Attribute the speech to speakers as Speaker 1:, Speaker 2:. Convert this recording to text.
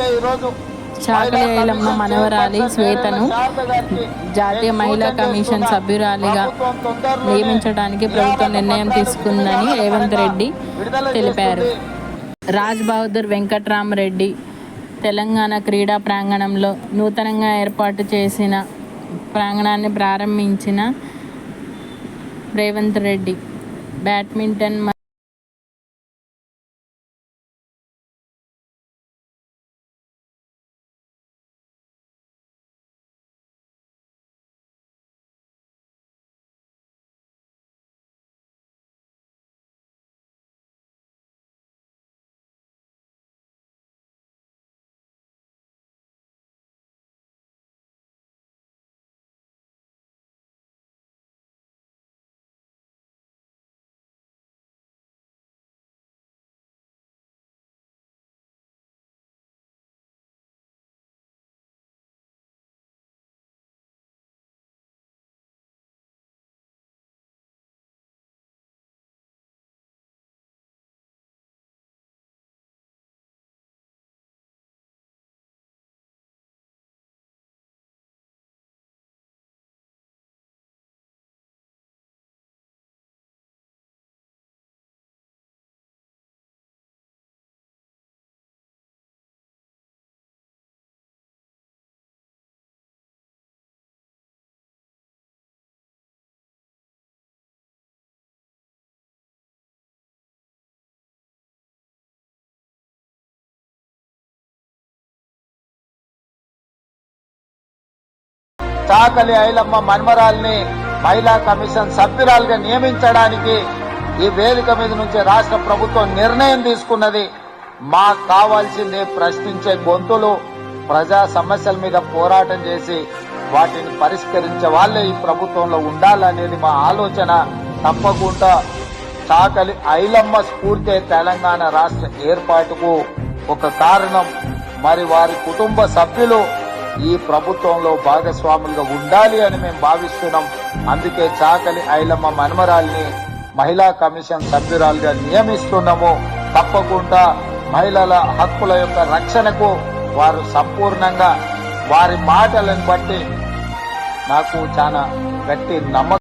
Speaker 1: అందుకే ఈరోజు
Speaker 2: చాకలి ఐలమ్మ మనవరాలి శ్వేతను జాతీయ మహిళా కమిషన్ సభ్యురాలిగా నియమించడానికి ప్రభుత్వం నిర్ణయం తీసుకుందని రేవంత్ రెడ్డి తెలిపారు. రాజ్ బహదూర్ వెంకట్రామరెడ్డి తెలంగాణ క్రీడా ప్రాంగణంలో నూతనంగా ఏర్పాటు చేసిన ప్రాంగణాన్ని ప్రారంభించిన రేవంత్ రెడ్డి బ్యాడ్మింటన్
Speaker 1: చాకలి ఐలమ్మ మన్మరాల్ని మహిళా కమిషన్ సభ్యురాలుగా నియమించడానికి ఈ వేదిక మీద నుంచి రాష్ట్ర ప్రభుత్వం నిర్ణయం తీసుకున్నది. మాకు కావాల్సింది ప్రశ్నించే గొంతులు ప్రజా సమస్యల మీద పోరాటం చేసి వాటిని పరిష్కరించే వాళ్ళే ఈ ప్రభుత్వంలో ఉండాలనేది మా ఆలోచన. తప్పకుండా చాకలి ఐలమ్మ స్ఫూర్తి తెలంగాణ రాష్ట్ర ఏర్పాటుకు ఒక కారణం. మరి వారి కుటుంబ సభ్యులు ఈ ప్రభుత్వంలో భాగస్వాములుగా ఉండాలి అని మేము భావిస్తున్నాం. అందుకే చాకలి ఐలమ్మ మనమరాల్ని మహిళా కమిషన్ సభ్యురాలుగా నియమిస్తున్నాము. తప్పకుండా మహిళల హక్కుల యొక్క రక్షణకు వారు సంపూర్ణంగా వారి మాటలను బట్టి నాకు చాలా గట్టి నమ్మకం